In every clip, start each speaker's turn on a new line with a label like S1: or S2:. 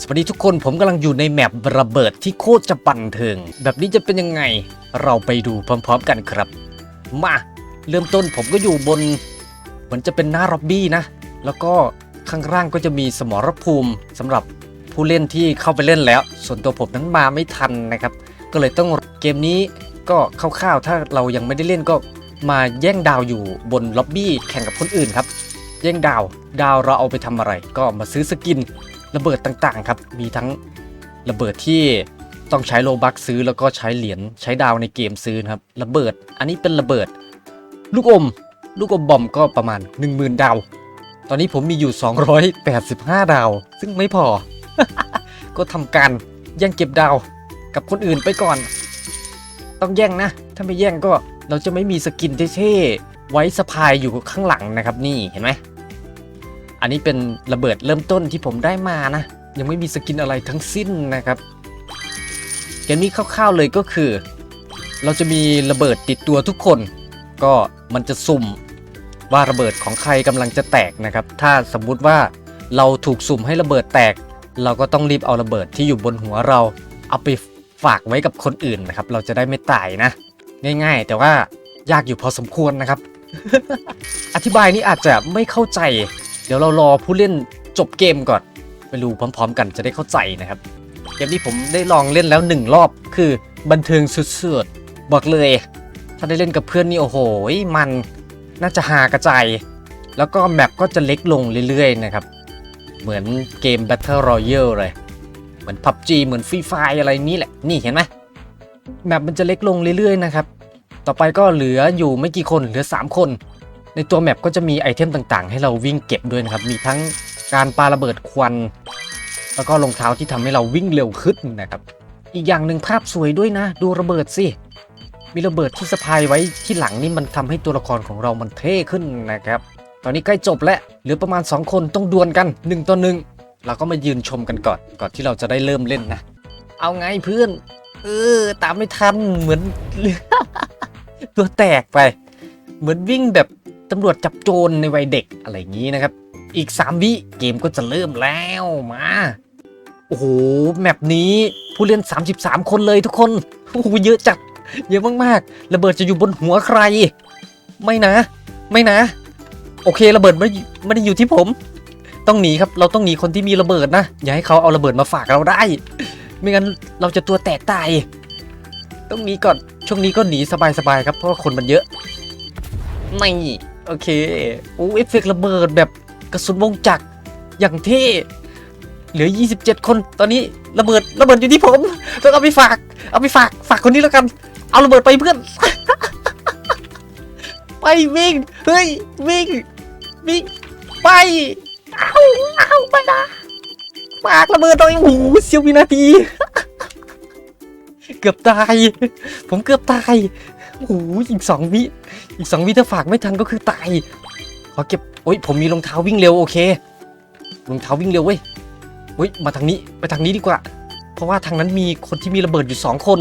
S1: สวัสดีทุกคนผมกำลังอยู่ในแมประเบิดที่โคตรจะบันเทิง แบบนี้จะเป็นยังไงเราไปดูพร้อมๆกันครับ มาเริ่มต้นผมก็อยู่บน เหมือนจะเป็นหน้าร็อบบี้นะ แล้วก็ข้างล่างก็จะมีสมรภูมิสำหรับผู้เล่นที่เข้าไปเล่นแล้ว ส่วนตัวผมนั้นมาไม่ทันนะครับ ก็เลยต้องเกมนี้ก็คร่าวๆถ้าเรายังไม่ได้เล่นก็มาแย่งดาวอยู่บนล็อบบี้แข่งกับคนอื่นครับ แย่งดาว ดาวเราเอาไปทำอะไร ก็มาซื้อสกิน ระเบิดต่างๆครับ มีทั้งระเบิดที่ต้องใช้โลบักซื้อแล้วก็ใช้เหรียญใช้ดาวในเกมซื้อครับ ระเบิด อันนี้เป็นระเบิด ลูกอม ลูกอมบอมก็ประมาณ 10,000 ดาว ตอนนี้ผมมีอยู่ 285 ดาว ซึ่งไม่พอ ก็ทำการแย่งเก็บดาวกับคนอื่นไปก่อน ต้องแย่งนะ ถ้าไม่แย่งก็เราจะไม่มีสกินเท่ๆไว้สะพายอยู่ข้างหลังนะครับนี่เห็นไหม อันนี้เป็นระเบิดเริ่มต้นที่ผมได้มานะ ยังไม่มีสกินอะไรทั้งสิ้นนะครับเกมนี้คร่าวๆเลยก็คือ เราจะมีระเบิดติดตัวทุกคน ก็มันจะสุ่มว่าระเบิดของใครกำลังจะแตกนะครับ ถ้าสมมุติว่าเราถูกสุ่มให้ระเบิดแตก เราก็ต้องรีบเอาระเบิดที่อยู่บนหัวเราเอาไปฝากไว้กับคนอื่นนะครับ เราจะได้ไม่ตายนะ ง่าย ๆ แต่ว่ายากอยู่พอสมควรนะครับ อธิบายนี้อาจจะไม่เข้าใจ เดี๋ยวเรารอผู้เล่นจบเกมก่อนไปดูพร้อม ๆ กันจะได้เข้าใจนะครับ เกมนี้ผมได้ลองเล่นแล้วหนึ่งรอบคือบันเทิงสุดๆบอกเลย ถ้าได้เล่นกับเพื่อนนี่โอ้โหมันน่าจะหากระจายแล้วก็แมปก็จะเล็กลงเรื่อยๆนะครับ เหมือนเกม Battle Royale เลย เหมือน PUBG เหมือน Free Fire อะไรนี้แหละ นี่เห็นไหมแมปมันจะเล็กลงเรื่อยๆนะครับ ต่อไปก็เหลืออยู่ไม่กี่คนเหลือ 3 คน ในตัวแมปก็จะมีไอเทมต่างๆ ให้เราวิ่งเก็บด้วยนะครับ มีทั้งการปาระเบิดควัน แล้วก็รองเท้าที่ทำให้เราวิ่งเร็วขึ้นนะครับ อีกอย่างหนึ่งภาพสวยด้วยนะ ดูระเบิดสิ มีระเบิดที่สะพายไว้ที่หลังนี่มันทำให้ตัวละครของเรามันเท่ขึ้นนะครับ ตอนนี้ใกล้จบแล้วเหลือประมาณ 2 คนต้องดวลกัน1ต่อหนึ่งเราก็มายืนชมกันก่อนก่อนที่เราจะได้เริ่มเล่นนะ เอาไงเพื่อน เออ ตามไม่ทันเหมือนตัวแตกไป เหมือนวิ่งแบบ ตำรวจจับโจรในวัยเด็กอะไรอย่างนี้นะครับ อีก 3 วิเกมก็จะเริ่มแล้วมา โอ้โห แมปนี้ผู้เล่น 33 คนเลยทุกคน โอ้โห เยอะจัด เยอะมากๆ ระเบิดจะอยู่บนหัวใคร ไม่นะ ไม่นะ โอเค ระเบิดไม่ได้ไม่ได้อยู่ที่ผม ต้องหนีครับ เราต้องหนีคนที่มีระเบิดนะ อย่าให้เขาเอาระเบิดมาฝากเราได้ ไม่งั้นเราจะตัวแตกตาย ต้องหนีก่อน ช่วงนี้ก็หนีสบายๆครับ เพราะว่าคนมันเยอะ ไม่ โอเคโอ้เอฟเฟกต์ระเบิดแบบกระสุนวงจักรอย่างเท่เหลือ 27 คนตอนนี้ระเบิดระเบิดอยู่ที่ผมต้องเอาไปฝาก เอาไปฝากฝากคนนี้แล้วกัน เอาระเบิดไปเพื่อน ไปวิ่งเฮ้ยวิ่งวิ่งไปเอาเอาไปนะฝากระเบิดตรงนี้โอ้โหเสียววินาที เกือบตาย ผมเกือบตาย โอ้โหอีกสองวิอีกสองวิถ้าฝากไม่ทันก็คือตายขอเก็บโอ้ยผมมีรองเท้าวิ่งเร็วโอเครองเท้าวิ่งเร็วเว้ยเฮ้ยมาทางนี้ไปทางนี้ดีกว่า เพราะว่าทางนั้นมีคนที่มีระเบิดอยู่สองคน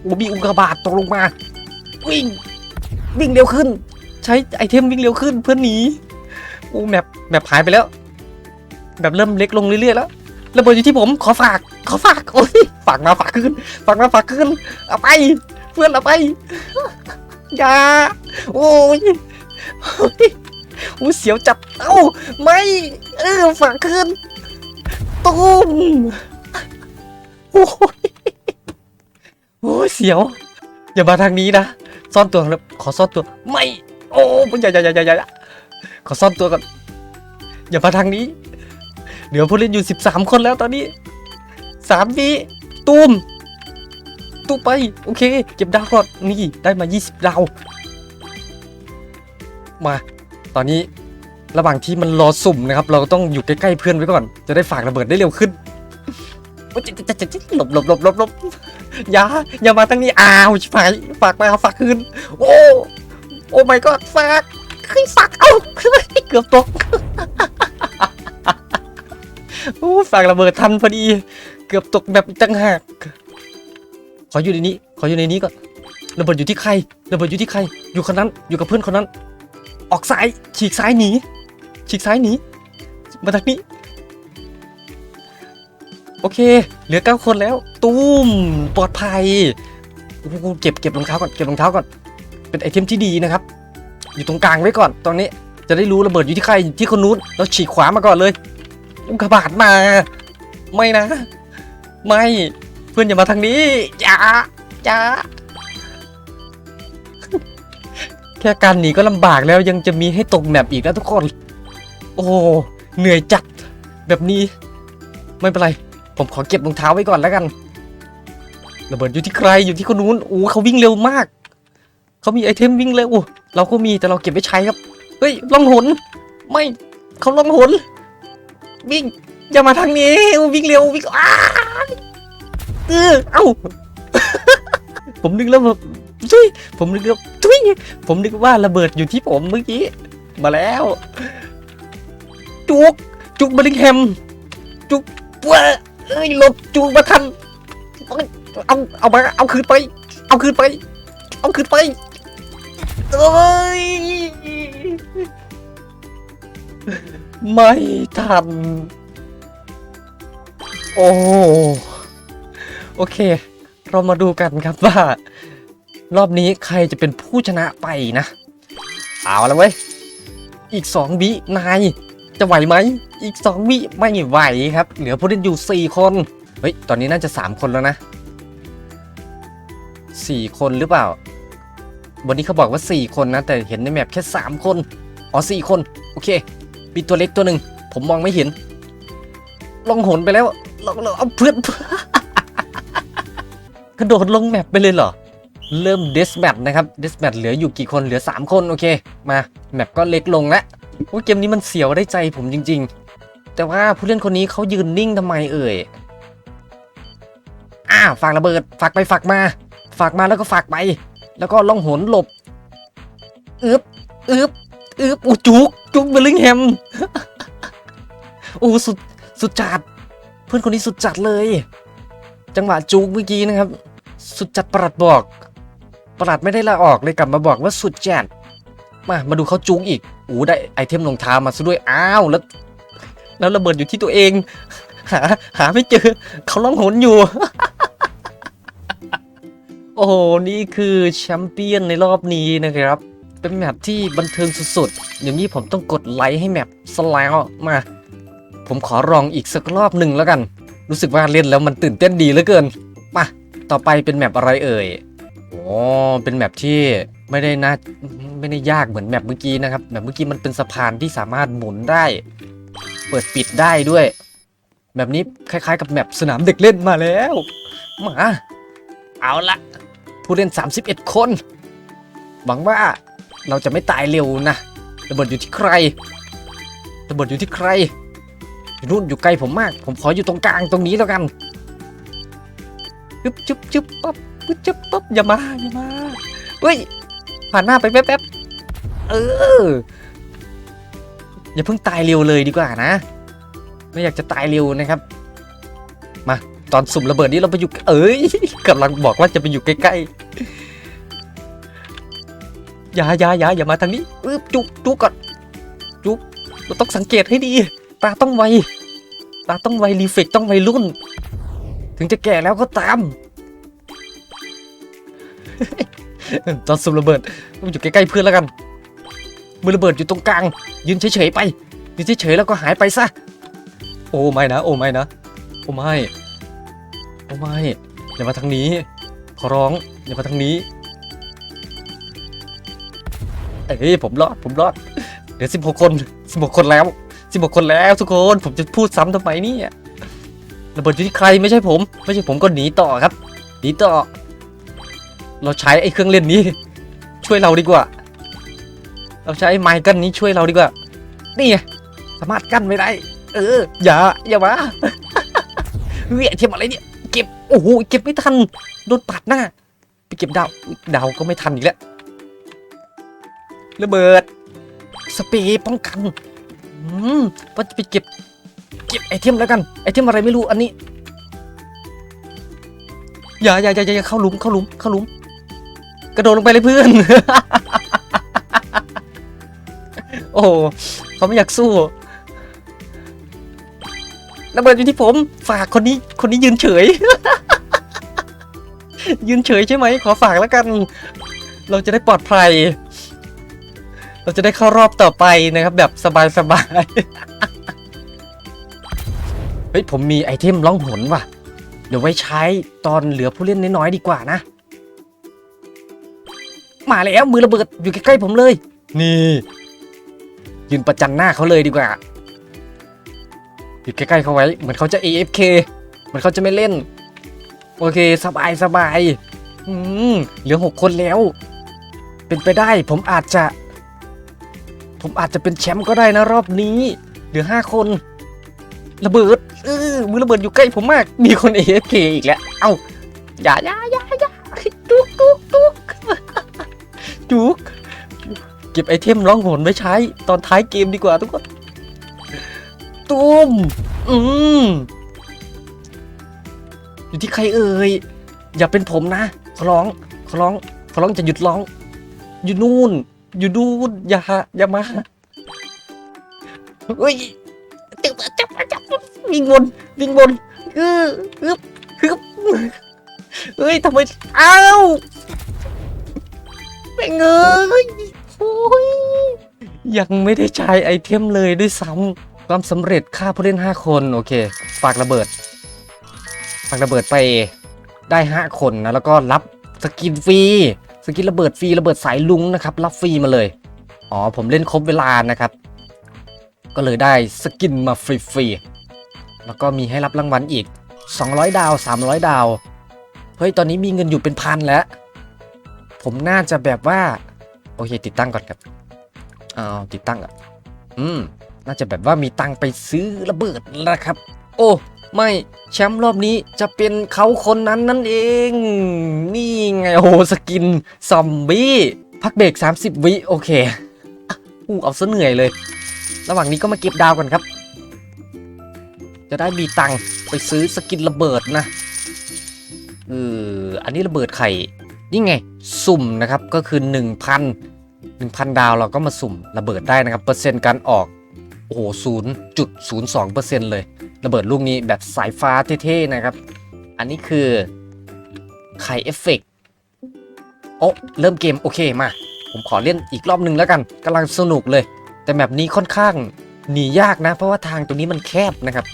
S1: โอ้มีอุกกาบาตตกลงมา วิ่งวิ่งเร็วขึ้น ใช้ไอเทมวิ่งเร็วขึ้นเพื่อหนีโอ้แมปแมปหายไปแล้วแบบเริ่มเล็กลงเรื่อยๆแล้วระเบิดอยู่ที่ผมขอฝากขอฝากโอ้ยฝากมาฝากขึ้นฝากมาฝากขึ้นเอาไป เพื่อนเอาไปอย่าโอ้ยโอ้เสียวจับเอ้าไม่เออฝากขึ้นตุ้มโอ้ยโอ้ยเสียว อย่ามาทางนี้นะซ่อนตัวแล้วขอซ่อนตัวไม่โอ้ยอย่าอย่าอย่าอย่าอย่าขอซ่อนตัวก่อนอย่ามาทางนี้เดี๋ยวผู้เล่นอยู่ 13 คนแล้วตอนนี้สามวิตุ้ม ตู้ไป โอเค เก็บดาวก่อนนี่ได้มา 20 ดาว มา ตอนนี้ระหว่างที่มันรอสุ่มนะครับ เราต้องอยู่ใกล้ๆเพื่อนไว้ก่อน จะได้ฝากระเบิดได้เร็วขึ้นโอ๊ยจะจะจะจะหลบหลบหลบหลบหลบอย่าอย่ามาทางนี้อ้าวชิบหายฝากมาฝากคืนโอ้โอ้ไม่ก็ฝากเฮ้ยฝากเอ้าเกือบตกโอ้ฝากระเบิดทันพอดี เกือบตกแบบอีกตั้งหาก ขออยู่ในนี้ ขออยู่ในนี้ก่อนระเบิดอยู่ที่ใครระเบิดอยู่ที่ใคร อยู่คนนั้น อยู่กับเพื่อนคนนั้น ออกซ้าย ฉีกซ้ายหนี ฉีกซ้ายหนี มาทางนี้ โอเค เหลือเก้าคนแล้ว ตุ้ม ปลอดภัยโอ้โหเก็บเก็บรองเท้าก่อน เก็บรองเท้าก่อน เป็นไอเทมที่ดีนะครับ อยู่ตรงกลางไว้ก่อน ตอนนี้ จะได้รู้ระเบิดอยู่ที่ใคร ที่คนนู้น แล้วฉีกขวามาก่อนเลยอุกกาบาตมา ไม่นะ ไม่ เพื่อนอย่ามาทางนี้อย่าอย่าแค่การหนีก็ลำบากแล้วยังจะมีให้ตกแมปอีกนะทุกคน โอ้เหนื่อยจัดแบบนี้ ไม่เป็นไร ผมขอเก็บรองเท้าไว้ก่อนแล้วกันระเบิดอยู่ที่ใครอยู่ที่คนนู้นโอ้เขาวิ่งเร็วมากเขามีไอเทมวิ่งเร็วเราก็มีแต่เราเก็บไว้ใช้ครับเฮ้ยล่องหนไม่เขาล่องหนวิ่งอย่ามาทางนี้วิ่งเร็ววิ่งอ้า เออเอ้า ผมนึกแล้วแบบทุยผมนึกแล้วทุยผมนึกว่าระเบิดอยู่ที่ผมเมื่อกี้ มาแล้ว จุก จุกบริงแฮม จุกว้าเอ้ยหลบจุกมาทัน เอาเอามาเอาคืนไป เอาคืนไป เอาคืนไปเอ้ยไม่ทัน โอ้ อเค เรามาดูกันครับว่า รอบนี้ใครจะเป็นผู้ชนะไปนะ เอาแล้วเว้ย อีกสองวินาย จะไหวไหม อีกสองวิไม่ไหวครับ เหลือผู้เล่นอยู่สี่คน เฮ้ย ตอนนี้น่าจะสามคนแล้วนะสี่คนหรือเปล่า วันนี้เขาบอกว่าสี่คนนะ แต่เห็นในแมปแค่สามคน อ๋อสี่คน โอเค มีตัวเล็กตัวหนึ่ง ผมมองไม่เห็นลองหนไปแล้วลองลองเอาเพื่อน ระโดดลงแมปไปเลยเหรอ เริ่มเดสแมปนะครับเดสแมปเหลืออยู่กี่คนเหลือ 3 คนโอเค มาแมปก็เล็กลงแล้วโอ้เกมนี้มันเสียวได้ใจผมจริง ๆ แต่ว่าผู้เล่นคนนี้เขายืนนิ่งทำไมเอ่ยอ้าฝากระเบิดฝากไปฝากมา ฝากมาแล้วก็ฝากไป แล้วก็ล่องหนหลบอึบอึบอึบโอ้จุกจุกเบลลิงแฮมโอ้สุดสุดจัด เพื่อนคนนี้สุดจัดเลย จังหวะจุกเมื่อกี้นะครับ สุดจัดประหลัดบอก ประหลัดไม่ได้ลาออกเลยกลับมาบอกว่าสุดจัดมามาดูเขาจุกอีกโอ้ได้ไอเทมรองเท้ามาซะด้วยอ้าวแล้ว แล้วระเบิดอยู่ที่ตัวเอง หาหาไม่เจอเขาล่องหนอยู่ โอ้โหนี่คือแชมเปี้ยนในรอบนี้นะครับ เป็นแมปที่บันเทิงสุดๆเดี๋ยวนี้ผมต้องกดไลค์ให้แมปสไลาวมา ผมขอลองอีกสักรอบหนึ่งแล้วกัน รู้สึกว่าเล่นแล้วมันตื่นเต้นดีเหลือเกินมา ต่อไปเป็นแมปอะไรเอ่ยโอ้เป็นแมปที่ไม่ได้น่าไม่ได้ยากเหมือนแมปเมื่อกี้นะครับแมปเมื่อกี้มันเป็นสะพานที่สามารถหมุนได้ เปิดปิดได้ด้วยแบบนี้คล้ายๆ กับแมปสนามเด็กเล่นมาแล้วมาเอาละผู้เล่น 31 คน หวังว่าเราจะไม่ตายเร็วนะระเบิดอยู่ที่ใครระเบิดอยู่ที่ใครอยู่นู่นอยู่ไกลผมมาก ผมขออยู่ตรงกลางตรงนี้แล้วกัน จึ๊บจึ๊บจึ๊บปั๊บปึ๊บจึ๊บปั๊บอย่ามาอย่ามาเฮ้ยผ่านหน้าไปแป๊บๆเอออย่าเพิ่งตายเร็วเลยดีกว่านะ ไม่อยากจะตายเร็วนะครับ มาตอนสุ่มระเบิดนี้เราไปอยู่เอ้ยกำลังบอกว่าจะไปอยู่ใกล้ๆอย่าอย่าอย่าอย่ามาทางนี้อึ๊บจุกจุกก่อนจุกเราต้องสังเกตให้ดี ตาต้องไวตาต้องไวรีเฟกต้องไวรุ่น ถึงจะแก่แล้วก็ตามตอนสุ่มระเบิดต้องอยู่ใกล้ๆเพื่อนแล้วกัน มือระเบิดอยู่ตรงกลาง ยืนเฉยๆไปยืนเฉยๆแล้วก็หายไปซะ โอ้ไม่นะ โอ้ไม่นะ โอ้ไม่โอ้ไม่อย่ามาทางนี้ ขอร้องอย่ามาทางนี้เอ้ยผมรอดผมรอด เดี๋ยวสิบหกคนสิบหกคนแล้วสิบหกคนแล้วทุกคน ผมจะพูดซ้ำทำไมเนี่ย ระเบิดอยู่ที่ใครไม่ใช่ผม ไม่ใช่ผมก็หนีต่อครับหนีต่อ เราใช้ไอ้เครื่องเล่นนี้ ช่วยเราดีกว่า เราใช้ไอ้ไม้กั้นนี้ช่วยเราดีกว่า นี่ไงสามารถกั้นไม่ได้ เออ อย่า อย่ามาเวียเทียมอะไรเนี่ยเก็บโอ้โหเก็บไม่ทันโดนปัดหน้าไปเก็บดาวดาวก็ไม่ทันอีกแล้วระเบิด สเปรย์ป้องกันอืมว่าจะไปเก็บ เก็บไอเทมแล้วกันไอเทมอะไรไม่รู้อันนี้อย่าอย่าอย่าอย่าเข้าหลุมเข้าหลุมเข้าหลุม กระโดดลงไปเลยเพื่อน โอ้เขาไม่อยากสู้ระเบิดอยู่ที่ผม ฝากคนนี้คนนี้ยืนเฉย ยืนเฉยใช่ไหมขอฝากแล้วกัน เราจะได้ปลอดภัย เราจะได้เข้ารอบต่อไปนะครับ แบบสบายๆ เฮ้ยผมมีไอเทมล่องหนว่ะ เดี๋ยวไว้ใช้ตอนเหลือผู้เล่นน้อยๆดีกว่านะ มาแล้วมือระเบิดอยู่ใกล้ๆผมเลย นี่ ยืนประจันหน้าเขาเลยดีกว่า อยู่ใกล้ๆเขาไว้เหมือนเขาจะ AFK เหมือนเขาจะไม่เล่น โอเคสบายสบายอืมเหลือหกคนแล้ว เป็นไปได้ผมอาจจะ ผมอาจจะเป็นแชมป์ก็ได้นะรอบนี้ เหลือห้าคน ระเบิด เออมือระเบิดอยู่ใกล้ผมมาก มีคน AFK อีกแล้ว เอ้าอย่าอย่าอย่าอย่าจุกจุกจุกจุกเก็บไอเทมร้องโหนไว้ใช้ ตอนท้ายเกมดีกว่าทุกคนตุ้มอืมอยู่ที่ใครเอ่ยอย่าเป็นผมนะขอร้องขอร้องขอร้องจะหยุดร้อง อยู่นู่น อยู่นู่นอย่าอย่ามาเฮ้ยจับจับจับ วิ่งวนวิ่งวนฮึบฮึบเฮ้ยทำไมอ้าวแม่งเอ้ยโอ้ยยังไม่ได้ใช้ไอเทมเลยด้วยซ้ำความสำเร็จฆ่าผู้เล่น 5 คน โอเคฝากระเบิดฝากระเบิดไปได้ 5 คนนะ แล้วก็รับสกินฟรีสกินระเบิดฟรีระเบิดสายลุงนะครับ รับฟรีมาเลย อ๋อ ผมเล่นครบเวลานะครับ ก็เลยได้สกินมาฟรีๆ แล้วก็มีให้รับรางวัลอีก 200 ดาว 300 ดาว เฮ้ย ตอนนี้มีเงินอยู่เป็นพันแล้ว ผมน่าจะแบบว่า โอเค ติดตั้งก่อนครับเอาติดตั้งอะ อืม น่าจะแบบว่ามีตังไปซื้อระเบิดแล้วครับ โอ้ ไม่ แชมป์รอบนี้จะเป็นเขาคนนั้นนั่นเอง นี่ไง โอ้สกิน ซอมบี้ พักเบรก30 วิ โอเคอู้เอาซะเหนื่อยเลย ระหว่างนี้ก็มาเก็บดาวกันครับ จะได้มีตังค์ไปซื้อสกินระเบิดนะเอออันนี้ระเบิดไข่นี่ไง สุ่มนะครับก็คือ 1,000 1,000 ดาวเราก็มาสุ่มระเบิดได้นะครับ เปอร์เซ็นต์การออก โอ้โห0.02%เลย ระเบิดลูกนี้แบบสายฟ้าเท่ๆนะครับ อันนี้คือไข่เอฟเฟกต์โอ้เริ่มเกม โอเคมา ผมขอเล่นอีกรอบหนึ่งแล้วกันกำลังสนุกเลย แต่แบบนี้ค่อนข้างหนียากนะ เพราะว่าทางตรงนี้มันแคบนะครับ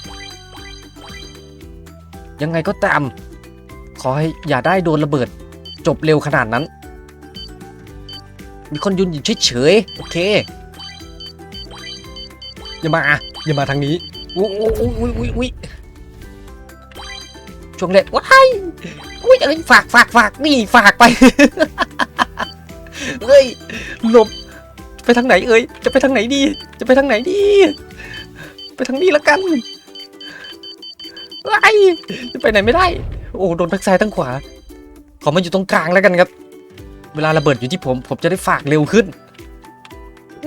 S1: ยังไงก็ตาม ขอให้อย่าได้โดนระเบิด จบเร็วขนาดนั้น มีคนยืนอยู่เฉยๆโอเค อย่ามาอย่ามาทางนี้อุ้ยอุ้ยอุ้ยอุ้ยอุ้ยช่วงแรกว้ายอุ้ยเอ้ยฝากฝากฝากนี่ฝากไปเฮ้ยหลบไปทางไหนเอ้ยจะไปทางไหนดี จะไปทางไหนดี ไปทางนี้แล้วกัน ไอ้ยจะไปไหนไม่ได้ โอ้โดนทั้งซ้ายทั้งขวา ขอมาอยู่ตรงกลางแล้วกันครับ เวลาระเบิดอยู่ที่ผม ผมจะได้ฝากเร็วขึ้น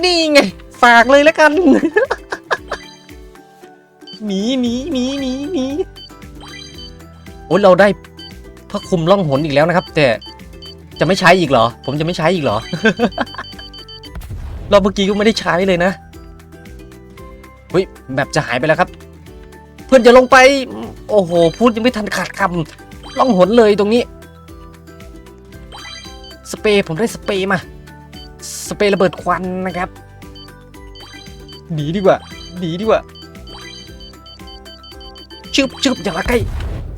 S1: นี่ไง ฝากเลยแล้วกันหนีหนีหนีหนีหนีโอ้เราได้พระคุมล่องหนอีกแล้วนะครับ แต่จะไม่ใช้อีกเหรอ ผมจะไม่ใช้อีกเหรอรอบเมื่อกี้ก็ไม่ได้ใช้เลยนะเฮ้ยแบบจะหายไปแล้วครับ เพื่อนจะลงไป โอ้โห พูดยังไม่ทันขาดคำล่องหนเลยตรงนี้ สเปรย์ผมได้สเปรย์มา สเปรย์ระเบิดควันนะครับ หนีดีกว่า หนีดีกว่าชึบชึบอย่ามาใกล้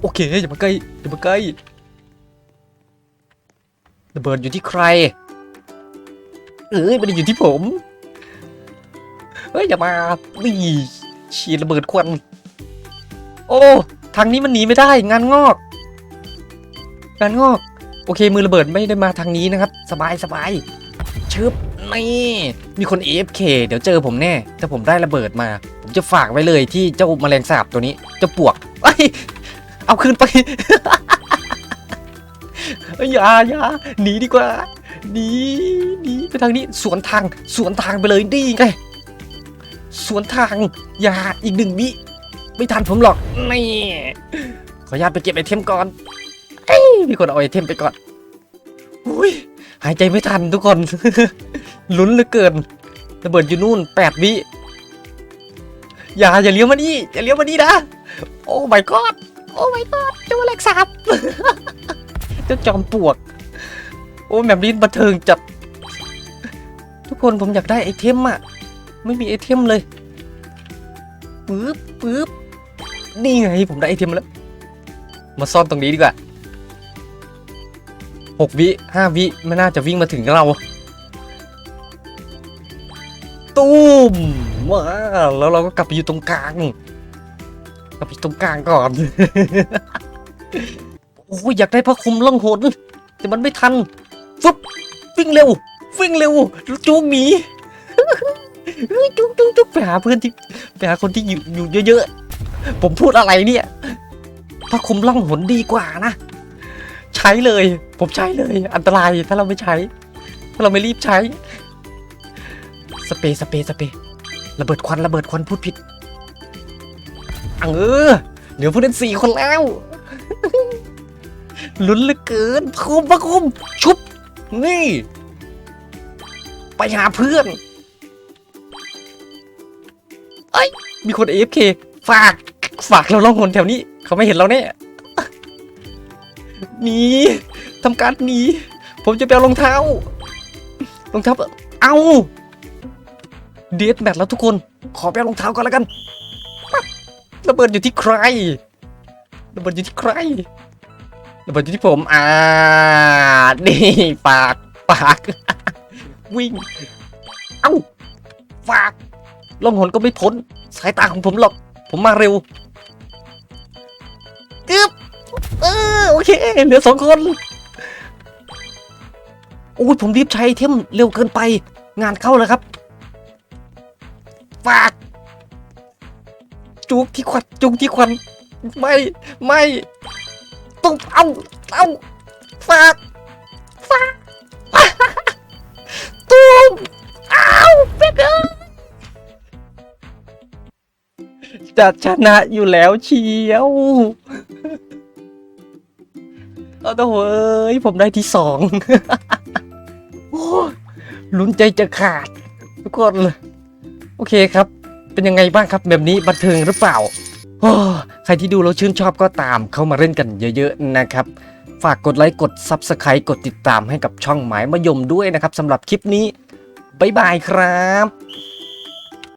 S1: โอเค อย่ามาใกล้ อย่ามาใกล้ ระเบิดอยู่ที่ใคร เอ้ยไม่ได้อยู่ที่ผม เฮ้ย อย่ามานี่ฉีดระเบิดควัน โอ้ ทางนี้มันหนีไม่ได้งานงอก งานงอก โอเคมือระเบิดไม่ได้มาทางนี้นะครับ สบายสบายชึบนี่มีคน AFK เดี๋ยวเจอผมแน่ถ้าผมได้ระเบิดมา ผมจะฝากไว้เลยที่เจ้าแมลงสาบตัวนี้เจ้าปวกเอ้ยเอาคืนไปอยอย่าอย่าหนีดีกว่าหนีหนีไปทางนี้สวนทางสวนทางไปเลยดีไงสวนทางอย่าอีกหนึ่งวิ ไม่ทันผมหรอกนี่ขออนุญาตไปเก็บไอเทมก่อนมีคนเอาไอเทมไปก่อนอุ้ยหายใจไม่ทันทุกคนลุ้นเหลือเกินระเบิดอยู่นู่นแปดวิอย่าอย่าเลี้ยวมานี่อย่าเลี้ยวมานี่นะ โอ้ my god โอ้ my god เจ้าแหลกสาบเจ้าจอมปวก โอ้แบบนี้บันเทิงจัด ทุกคนผมอยากได้ไอเทมอะไม่มีไอเทมเลยปึ๊บปึ๊บ นี่ไงผมได้ไอเทมมาแล้ว มาซ่อนตรงนี้ดีกว่าหกวิห้าวิไม่น่าจะวิ่งมาถึงเราตูมว้าแล้วเราก็กลับไปอยู่ตรงกลางกลับไปตรงกลางก่อนโอ้ยอยากได้พระคุมล่องหนแต่มันไม่ทันฟึบวิ่งเร็ว วิ่งเร็วจูงหมีเฮ้ยจุ๊กจุ๊กจุ๊กไปหาเพื่อนที่ไปหาคนที่อยู่อยู่เยอะๆ ผมพูดอะไรเนี่ยพระคลุมล่องหนดีกว่านะ ใช้เลย ผมใช้เลย อันตรายถ้าเราไม่ใช้ ถ้าเราไม่รีบใช้ สเปย์สเปย์สเปรย์ระเบิดควันระเบิดควันพูดผิดอังเออเดี๋ยวพูดเล่นสี่คนแล้วลุ้นเหลือเกินคุมพระคุม ชุบ นี่ ไปหาเพื่อนเอ้ยมีคน AFK ฝาก ฝากเราล่องหนแถวนี้ เขาไม่เห็นเราแน่หนีทำการหนีผมจะไปเอารองเท้ารองเท้าเอาเดทแมทแล้วทุกคน ขอไปเอารองเท้าก่อนแล้วกันระเบิดอยู่ที่ใครระเบิดอยู่ที่ใครระเบิดอยู่ที่ผมอ่านี่ฝากฝาก วิ่ง เอ้าฝากล่องหนก็ไม่พ้น สายตาของผมหรอก ผมมาเร็ว อึ๊บเออโอเค เหลือสองคนโอ้ยผมรีบใช้เทมเร็วเกินไป งานเข้าแล้วครับ ฝาก จุกที่ควันจุกที่ควัน ไม่ไม่ต้องเอาเอาฝากฝากตูมอ้าวเป็ดเอ้ยจะชนะอยู่แล้วเชียว เอาตัวเอ้ยผมได้ที่สองลุ้นใจจะขาด ทุกคนเลยโอเคครับ เป็นยังไงบ้างครับ แบบนี้บันเทิงหรือเปล่าใครที่ดูแล้วชื่นชอบก็ตามเข้ามาเล่นกันเยอะ ๆ นะครับ ฝากกดไลค์กด Subscribe กดติดตามให้กับช่องหมายมะยมด้วยนะครับสำหรับคลิปนี้ บ๊ายบายครับ